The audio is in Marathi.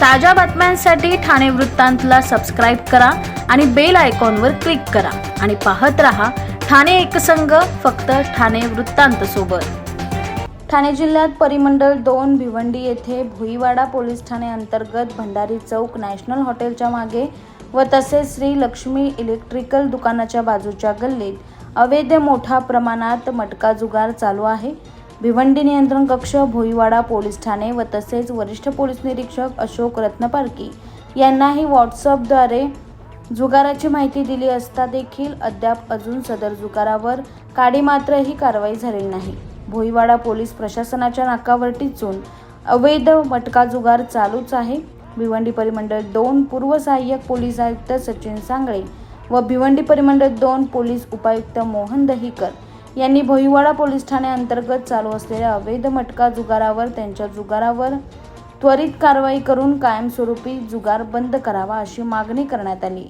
ताज्या बातम्यांसाठी ठाणे वृत्तांतला सबस्क्राईब करा आणि बेल आयकॉनवर क्लिक करा. आणि पाहत रहा ठाणे एकसंघ फक्त ठाणे वृत्तांत सोबत. ठाणे जिल्ह्यात परिमंडळ दोन भिवंडी येथे भुईवाडा पोलीस ठाणे अंतर्गत भंडारी चौक नॅशनल हॉटेलच्या मागे व तसेच श्री लक्ष्मी इलेक्ट्रिकल दुकानाच्या बाजूच्या गल्लीत अवैध मोठ्या प्रमाणात मटका जुगार चालू आहे. भिवंडी नियंत्रण कक्ष भोईवाडा पोलीस ठाणे व तसेच वरिष्ठ पोलीस निरीक्षक अशोक रत्नपारकी यांनाही व्हॉट्सअपद्वारे जुगाराची माहिती दिली असता देखील अद्याप अजून सदर जुगारावर काडी मात्रही कारवाई झालेली नाही. भोईवाडा पोलीस प्रशासनाच्या नाकावर टिचून अवैध मटका जुगार चालूच आहे. भिवंडी परिमंडळ दोन पूर्व सहाय्यक पोलीस आयुक्त सचिन सांगळे व भिवंडी परिमंडळ दोन पोलीस उपायुक्त मोहन दहिकर यांनी भोईवाडा पोलीस ठाणे अंतर्गत चालू असलेल्या अवैध मटका जुगारावर त्यांच्या जुगारावर त्वरित कारवाई करून कायमस्वरूपी जुगार बंद करावा अशी मागणी करण्यात आली.